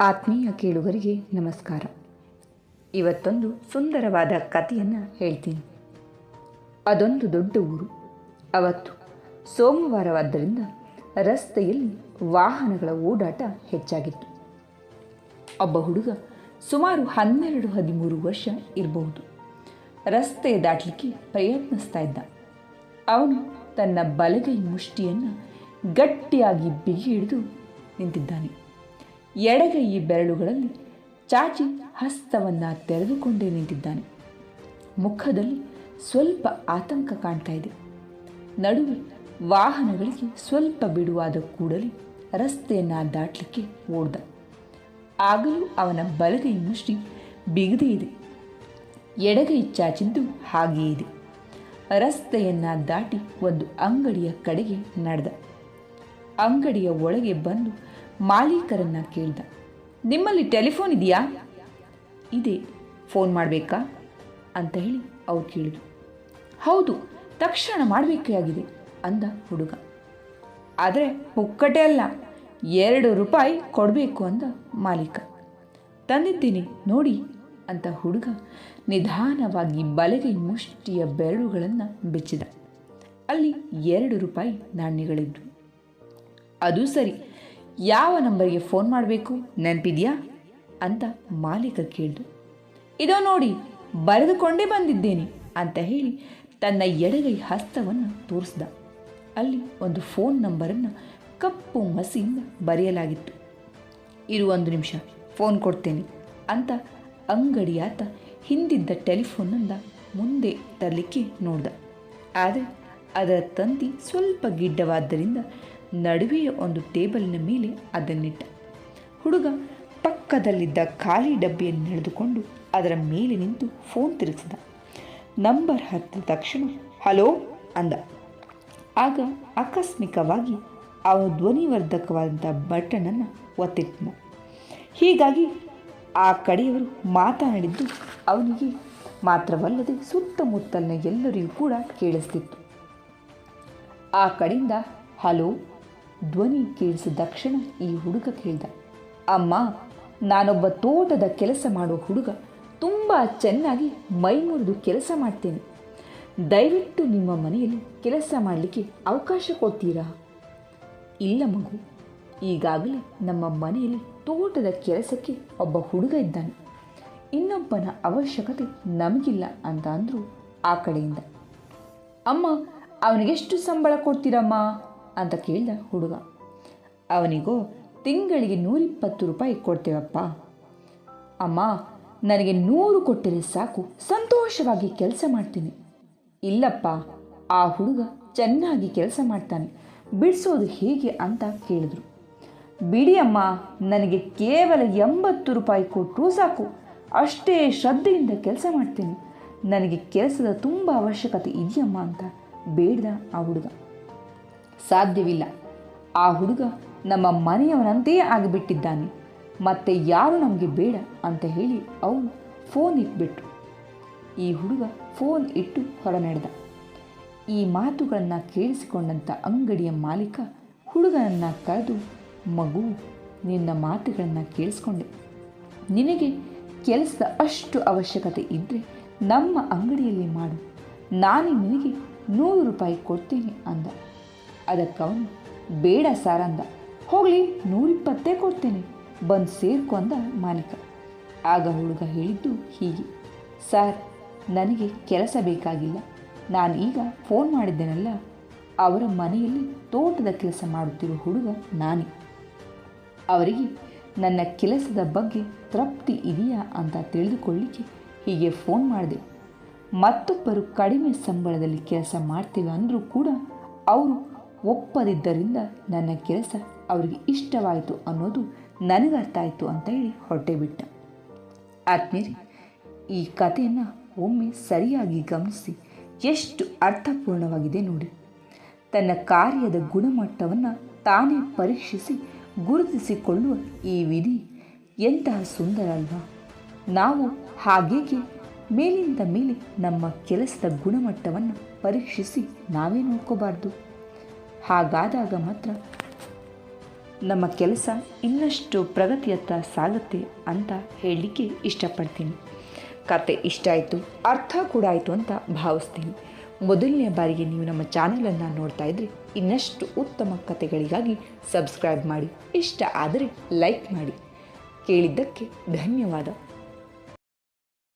ಆತ್ಮೀಯ ಕೇಳುಗರಿಗೆ ನಮಸ್ಕಾರ. ಇವತ್ತೊಂದು ಸುಂದರವಾದ ಕಥೆಯನ್ನು ಹೇಳ್ತೀನಿ. ಅದೊಂದು ದೊಡ್ಡ ಊರು. ಅವತ್ತು ಸೋಮವಾರವಾದ್ದರಿಂದ ರಸ್ತೆಯಲ್ಲಿ ವಾಹನಗಳ ಓಡಾಟ ಹೆಚ್ಚಾಗಿತ್ತು. ಒಬ್ಬ ಹುಡುಗ ಸುಮಾರು ಹನ್ನೆರಡು ಹದಿಮೂರು ವರ್ಷ ಇರಬಹುದು. ರಸ್ತೆ ದಾಟಲಿಕ್ಕೆ ಪ್ರಯತ್ನಿಸ್ತಾ ಇದ್ದ. ಅವನು ತನ್ನ ಬಲಗೈ ಮುಷ್ಟಿಯನ್ನು ಗಟ್ಟಿಯಾಗಿ ಬಿಗಿ ಹಿಡಿದು ನಿಂತಿದ್ದಾನೆ. ಎಡಗೈ ಬೆರಳುಗಳಲ್ಲಿ ಚಾಚಿ ಹಸ್ತವನ್ನು ತೆರೆದುಕೊಂಡೇ ನಿಂತಿದ್ದಾನೆ. ಮುಖದಲ್ಲಿ ಸ್ವಲ್ಪ ಆತಂಕ ಕಾಣ್ತಾ ಇದೆ. ನಡುವೆ ವಾಹನಗಳಿಗೆ ಸ್ವಲ್ಪ ಬಿಡುವಾದ ಕೂಡಲೇ ರಸ್ತೆಯನ್ನು ದಾಟಲಿಕ್ಕೆ ಓಡ್ದ. ಆಗಲೂ ಅವನ ಬಲಗೈ ಮುಷ್ಟಿ ಬಿಗದೇ ಇದೆ. ಎಡಗೈ ಚಾಚಿದ್ದು ಹಾಗೆಯೇ ಇದೆ. ರಸ್ತೆಯನ್ನು ದಾಟಿ ಒಂದು ಅಂಗಡಿಯ ಕಡೆಗೆ ನಡೆದ. ಅಂಗಡಿಯ ಒಳಗೆ ಬಂದು ಮಾಲೀಕರನ್ನ ಕೇಳಿದ. ನಿಮ್ಮಲ್ಲಿ ಟೆಲಿಫೋನ್ ಇದೆಯಾ? ಇದೆ. ಫೋನ್ ಮಾಡಬೇಕಾ? ಅಂತ ಹೇಳಿ ಅವ್ರು ಕೇಳಿದ್ರು. ಹೌದು, ತಕ್ಷಣ ಮಾಡಬೇಕಾಗಿದೆ ಅಂದ ಹುಡುಗ. ಆದರೆ ಪುಕ್ಕಟೆ ಅಲ್ಲ, ಎರಡು ರೂಪಾಯಿ ಕೊಡಬೇಕು ಅಂದ ಮಾಲೀಕ. ತಂದಿದ್ದೀನಿ, ನೋಡಿ ಅಂತ ಹುಡುಗ ನಿಧಾನವಾಗಿ ಬಲಗೈ ಮುಷ್ಟಿಯ ಬೆರಳುಗಳನ್ನು ಬೆಚ್ಚಿದ. ಅಲ್ಲಿ ಎರಡು ರೂಪಾಯಿ ನಾಣ್ಯಗಳಿದ್ವು. ಅದು ಸರಿ ಯಾವ ನಂಬರ್ಗೆ ಫೋನ್ ಮಾಡಬೇಕು, ನೆನಪಿದೆಯಾ? ಅಂತ ಮಾಲೀಕ ಕೇಳಿದು, ಇದೋ ನೋಡಿ, ಬರೆದುಕೊಂಡೇ ಬಂದಿದ್ದೇನೆ, ಅಂತ ಹೇಳಿ ತನ್ನ ಎಡಗೈ ಹಸ್ತವನ್ನು ತೋರಿಸ್ದ. ಅಲ್ಲಿ ಒಂದು ಫೋನ್ ನಂಬರನ್ನು ಕಪ್ಪು ಮಸಿಯಿಂದ ಬರೆಯಲಾಗಿತ್ತು. ಇರು ಒಂದು ನಿಮಿಷ ಫೋನ್ ಕೊಡ್ತೇನೆ, ಅಂತ ಅಂಗಡಿಯಾತ ಹಿಂದಿದ್ದ ಟೆಲಿಫೋನನ್ನು ಮುಂದೆ ತರಲಿಕ್ಕೆ ನೋಡ್ದ. ಆದರೆ ಅದರ ತಂತಿ ಸ್ವಲ್ಪ ಗಿಡ್ಡವಾದ್ದರಿಂದ ನಡುವೆಯ ಒಂದು ಟೇಬಲ್ನ ಮೇಲೆ ಅದನ್ನಿಟ್ಟ. ಹುಡುಗ ಪಕ್ಕದಲ್ಲಿದ್ದ ಖಾಲಿ ಡಬ್ಬಿಯನ್ನು ಹಿಡಿದುಕೊಂಡು ಅದರ ಮೇಲೆ ನಿಂತು ಫೋನ್ ತಿರುಗಿಸಿದ. ನಂಬರ್ ಹತ್ತಿದ ತಕ್ಷಣ, ಹಲೋ ಅಂದ. ಆಗ ಆಕಸ್ಮಿಕವಾಗಿ ಅವನು ಧ್ವನಿವರ್ಧಕವಾದಂಥ ಬಟನನ್ನು ಒತ್ತಿಟ್ಟ. ಹೀಗಾಗಿ ಆ ಕಡೆಯವರು ಮಾತನಾಡಿದ್ದು ಅವನಿಗೆ ಮಾತ್ರವಲ್ಲದೆ ಸುತ್ತಮುತ್ತಲಿನ ಎಲ್ಲರಿಗೂ ಕೂಡ ಕೇಳಿಸ್ತಿತ್ತು. ಆ ಕಡೆಯಿಂದ, ಹಲೋ ಧ್ವನಿ ಕೇಳಿಸಿದ ತಕ್ಷಣ ಈ ಹುಡುಗ ಕೇಳಿದ, ಅಮ್ಮ, ನಾನೊಬ್ಬ ತೋಟದ ಕೆಲಸ ಮಾಡೋ ಹುಡುಗ. ತುಂಬ ಚೆನ್ನಾಗಿ ಮೈ ಮುರಿದು ಕೆಲಸ ಮಾಡ್ತೇನೆ. ದಯವಿಟ್ಟು ನಿಮ್ಮ ಮನೆಯಲ್ಲಿ ಕೆಲಸ ಮಾಡಲಿಕ್ಕೆ ಅವಕಾಶ ಕೊಡ್ತೀರಾ? ಇಲ್ಲ ಮಗು. ಈಗಾಗಲೇ ನಮ್ಮ ಮನೆಯಲ್ಲಿ ತೋಟದ ಕೆಲಸಕ್ಕೆ ಒಬ್ಬ ಹುಡುಗ ಇದ್ದಾನೆ. ಇನ್ನೊಬ್ಬನ ಅವಶ್ಯಕತೆ ನಮಗಿಲ್ಲ ಅಂತ ಅಂದರು ಆ ಕಡೆಯಿಂದ. ಅಮ್ಮ, ಅವನಿಗೆಷ್ಟು ಸಂಬಳ ಕೊಡ್ತೀರಮ್ಮ? ಅಂತ ಕೇಳಿದ ಹುಡುಗ. ಅವನಿಗೋ ತಿಂಗಳಿಗೆ ನೂರಿಪ್ಪತ್ತು ರೂಪಾಯಿ ಕೊಡ್ತೇವಪ್ಪ. ಅಮ್ಮ, ನನಗೆ ನೂರು ಕೊಟ್ಟರೆ ಸಾಕು, ಸಂತೋಷವಾಗಿ ಕೆಲಸ ಮಾಡ್ತೀನಿ. ಇಲ್ಲಪ್ಪ, ಆ ಹುಡುಗ ಚೆನ್ನಾಗಿ ಕೆಲಸ ಮಾಡ್ತಾನೆ, ಬಿಡಿಸೋದು ಹೇಗೆ ಅಂತ ಕೇಳಿದ್ರು. ಬಿಡಿ ಅಮ್ಮ, ನನಗೆ ಕೇವಲ ಎಂಬತ್ತು ರೂಪಾಯಿ ಕೊಟ್ಟರೂ ಸಾಕು, ಅಷ್ಟೇ ಶ್ರದ್ಧೆಯಿಂದ ಕೆಲಸ ಮಾಡ್ತೀನಿ. ನನಗೆ ಕೆಲಸದ ತುಂಬ ಅವಶ್ಯಕತೆ ಇದೆಯಮ್ಮ ಅಂತ ಬೇಡ್ದ ಆ ಹುಡುಗ. ಸಾಧ್ಯವಿಲ್ಲ. ಆ ಹುಡುಗ ನಮ್ಮ ಮನೆಯವನಂತೆಯೇ ಆಗಿಬಿಟ್ಟಿದ್ದಾನೆ. ಮತ್ತೆ ಯಾರು ನಮಗೆ ಬೇಡ ಅಂತ ಹೇಳಿ ಅವನು ಫೋನ್ ಇಟ್ಬಿಟ್ರು. ಈ ಹುಡುಗ ಫೋನ್ ಇಟ್ಟು ಹೊರ ನಡೆದ ಈ ಮಾತುಗಳನ್ನು ಕೇಳಿಸಿಕೊಂಡಂಥ ಅಂಗಡಿಯ ಮಾಲೀಕ ಹುಡುಗನನ್ನು ಕರೆದು, ಮಗು, ನಿನ್ನ ಮಾತುಗಳನ್ನು ಕೇಳಿಸ್ಕೊಂಡೆ. ನಿನಗೆ ಕೆಲಸದ ಅಷ್ಟು ಅವಶ್ಯಕತೆ ಇದ್ದರೆ ನಮ್ಮ ಅಂಗಡಿಯಲ್ಲಿ ಮಾಡು. ನಾನು ನಿನಗೆ ನೂರು ರೂಪಾಯಿ ಕೊಡ್ತೇನೆ ಅಂದ. ಅದಕ್ಕವನು, ಬೇಡ ಸಾರ್ ಅಂದ ಹೋಗಲಿ, ನೂರಿಪ್ಪತ್ತೇ ಕೊಡ್ತೇನೆ, ಬಂದು ಸೇರ್ಕೊ ಅಂದ ಮಾಲೀಕ. ಆಗ ಹುಡುಗ ಹೇಳಿದ್ದು ಹೀಗೆ, ಸರ್, ನನಗೆ ಕೆಲಸ ಬೇಕಾಗಿಲ್ಲ, ನಾನು ಈಗ ಫೋನ್ ಮಾಡಿದ್ದೇನಲ್ಲ, ಅವರ ಮನೆಯಲ್ಲಿ ತೋಟದ ಕೆಲಸ ಮಾಡುತ್ತಿರುವ ಹುಡುಗ ನಾನೇ. ಅವರಿಗೆ ನನ್ನ ಕೆಲಸದ ಬಗ್ಗೆ ತೃಪ್ತಿ ಇದೆಯಾ ಅಂತ ತಿಳಿದುಕೊಳ್ಳಿಕ್ಕೆ ಹೀಗೆ ಫೋನ್ ಮಾಡಿದೆ. ಮತ್ತೊಬ್ಬರು ಕಡಿಮೆ ಸಂಬಳದಲ್ಲಿ ಕೆಲಸ ಮಾಡ್ತೇವೆ ಅಂದರೂ ಕೂಡ, ಅವರು ಒಪ್ಪದಿದ್ದರಿಂದ ನನ್ನ ಕೆಲಸ ಅವರಿಗೆ ಇಷ್ಟವಾಯಿತು ಅನ್ನೋದು ನನಗರ್ಥ ಆಯಿತು ಅಂತ ಹೇಳಿ ಹೊಟ್ಟೆ ಬಿಟ್ಟ. ಆತ್ಮೀಯರೇ, ಈ ಕಥೆಯನ್ನು ಒಮ್ಮೆ ಸರಿಯಾಗಿ ಗಮನಿಸಿ ಎಷ್ಟು ಅರ್ಥಪೂರ್ಣವಾಗಿದೆ ನೋಡಿ. ತನ್ನ ಕಾರ್ಯದ ಗುಣಮಟ್ಟವನ್ನು ತಾನೇ ಪರೀಕ್ಷಿಸಿ ಗುರುತಿಸಿಕೊಳ್ಳುವ ಈ ವಿಧಿ ಎಂತಹ ಸುಂದರ ಅಲ್ವಾ. ನಾವು ಹಾಗೇಗೆ ಮೇಲಿಂದ ಮೇಲೆ ನಮ್ಮ ಕೆಲಸದ ಗುಣಮಟ್ಟವನ್ನು ಪರೀಕ್ಷಿಸಿ ನಾವೇ ನೋಡ್ಕೋಬಾರ್ದು. ಹಾಗಾದಾಗ ಮಾತ್ರ ನಮ್ಮ ಕೆಲಸ ಇನ್ನಷ್ಟು ಪ್ರಗತಿಯತ್ತ ಸಾಗುತ್ತೆ ಅಂತ ಹೇಳಲಿಕ್ಕೆ ಇಷ್ಟಪಡ್ತೀನಿ. ಕತೆ ಇಷ್ಟ ಆಯಿತು, ಅರ್ಥ ಕೂಡ ಆಯಿತು ಅಂತ ಭಾವಿಸ್ತೀನಿ. ಮೊದಲನೇ ಬಾರಿಗೆ ನೀವು ನಮ್ಮ ಚಾನಲನ್ನು ನೋಡ್ತಾ ಇದ್ರೆ ಇನ್ನಷ್ಟು ಉತ್ತಮ ಕತೆಗಳಿಗಾಗಿ ಸಬ್ಸ್ಕ್ರೈಬ್ ಮಾಡಿ. ಇಷ್ಟ ಆದರೆ ಲೈಕ್ ಮಾಡಿ. ಕೇಳಿದ್ದಕ್ಕೆ ಧನ್ಯವಾದ.